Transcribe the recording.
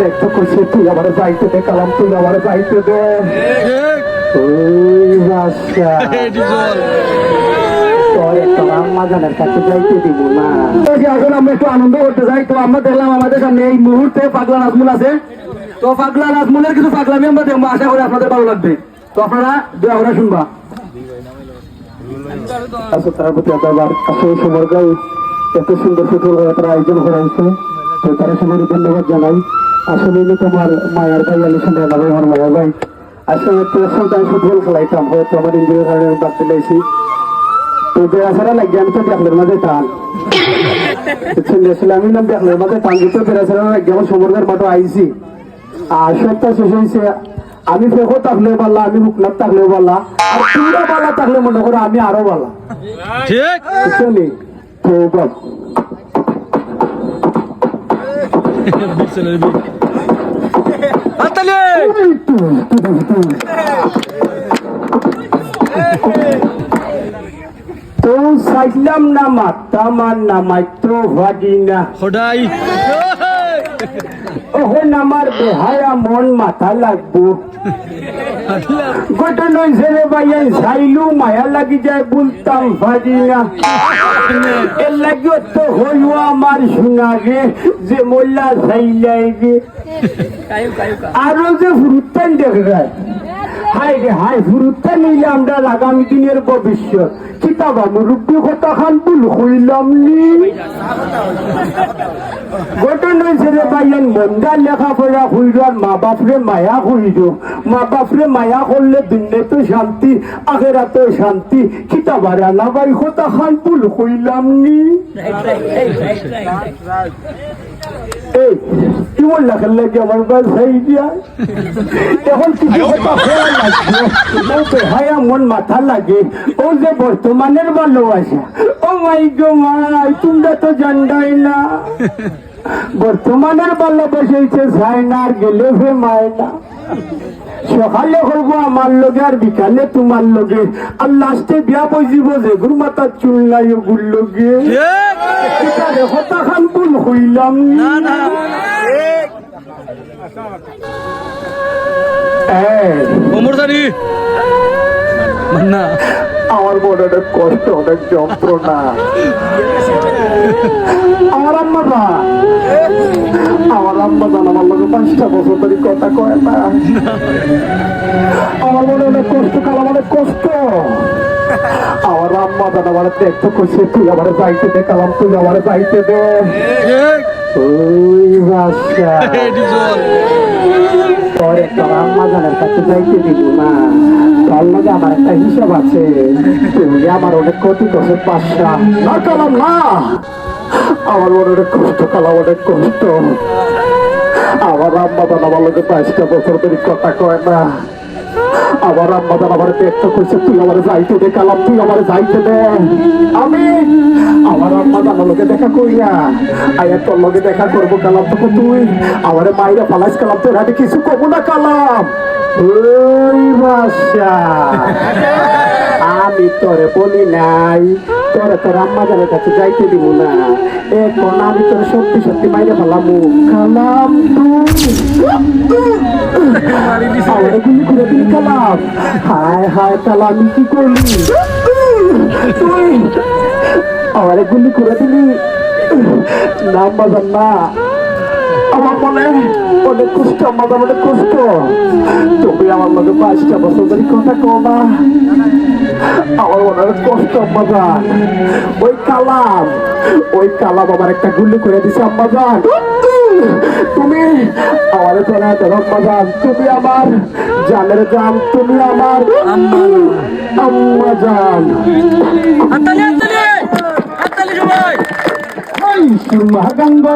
দেখতো কইছে তুই আমার যাইতে দে, কালাম, তুই আমার যাইতে দে। ওই বাচ্চা তোর একটা আম্মা জানের কাছে যাইতে দিব না। এখন আমরা একটু আনন্দ করতে যাই। তো আমরা দেখলাম আমাদের সামনে এই মুহূর্তে পাগলা নাজমুল আছে। তো পাগলা তো আয়োজন করা হয়েছে। তো তারা সবাই ধন্যবাদ জানাই। আসলে তোমার মায়ের ভাই আলী সুন্দর ভাই আমার মায়ের ভাই আসলে তো সন্তান ফুটবল খেলাইতাম হয়তো আমার ইঞ্জুরির কারণে বাদ দিলাইছি। তো যে আসারা লাগে আমি তো দেখলের মাঝে টান। আসলে আমি নাম দেখলের মাঝে টান দিতে বেড়াছাড়া লাগে আমার সমর্গার মাঠে আইছি। আর সপ্তাহ শেষ হয়েছে আমি ফেকো থাকলেও পারলা আমি মুখনাথ থাকলেও পারলা আর তোমরা পালা থাকলে মনে করো আমি আরও পালা ঠিক। তো বাপ হাততালি তো সাইলাম না মারতাম আর না মাইত্র ভাজি না নামার বেহায়া মন মাথা লাগবো গোটা নয় ছেলে ভাইয়া সাইলু মায়া লাগি যায় বলতাম ভাজি না এর লাগি তো হইও আমার শোনা গে যে মোল্লা সাইলাই গে আরও যে ফুরুত্তান যায় হাই রে হাই ফুরুত্তান নিলে আমরা আগামী দিনের ভবিষ্যৎ কিতাবা মুরব্বী কথা খান ভুল হইলাম নি। ঘটন হয়েছে রে ভাইয়ান মন্দার লেখাপড়া হইল আর মা বাপরে মায়া হইল। মা বাপরে মায়া করলে দুনিয়া তো শান্তি আগেরা তো শান্তি। কিতাবার আনা ভাই কথা খান ভুল হইলাম নি। কি বললা এখন কিছু মন মাথা লাগে। ও যে বর্তমানের ভালোবাসা। ও মাই গো মাই তোমরা তো জানডাই না। বর্তমানের ভালোবাসা হচ্ছে আর গেলে ভে মায় না সকালে করব আমার লগে আর বিকালে তোমার লগে। আর লাস্টে বিয়া বইজিব যে গুর মাথার চুল নাই ওগুর লগে। হতা খান ভুল হইলাম জানি না। আমার মনে কষ্ট অনেক যন্ত্রণা। আমার আম্মা দা আমার আম্মা জান আমার লোক পাঁচটা বছর ধরে কথা কয় না। আমার মনে অনেক কষ্ট কাল আমার কষ্ট। আমার আম্মা জান আমার দেখতে কইছে তুই আমার যাইতে দে কালাম তুই আমার যাইতে দে। ওই বাচ্চা। চল তোর আম্মা জানের কাছে যাইতে দিব না। আমার একটা হিসাব আছে। তুমি আমার অনেক ক্ষতি করছে পাশা না আমার মনে অনেক কষ্ট, কালাম, অনেক কষ্ট। আমার আম্মা জান আমার লগে পাঁচটা বছর ধরে কথা কয় না। আমার আম্মা জান আমার দেখতে কইছে তুই আমার যাইতে দে, কালাম, তুই আমার যাইতে দে। আমি আমার আম্মা জান লগে দেখা কইয়া আয়া তোর লগে দেখা করব, কালাম তখন তুই। আমার মাইরা পালাইস কালাম, তোর আমি কিছু কব না, কালাম। ওই বাসা আমি তোরে বলি নাই, তোরে তোর আম্মা জানের কাছে যাইতে দিব না। এখন আমি তোর সত্যি সত্যি মাইরে ফেলামু। তুই। গুলি করে দিলি কালাম হায় হায় কালাম আমি কি করলি? আমারে গুলি করে দিলি। নাম বাজান না। আমার মনে অনেক কষ্ট আমার অনেক কষ্ট। তুমি আমার মনে পাঁচটা বছর ধরে কথা না। আমার মনে অনেক কষ্ট আম্মাজান ওই কালাম ওই কালাম আমার একটা গুলি করে দিছে আম্মাজান তুমি আমার ধরো আম্মাজান তুমি আমার জানের জান তুমি আমার আম্মাজান হাততালি হাততালি! হাততালি সবাই! সুমাগঙ্গ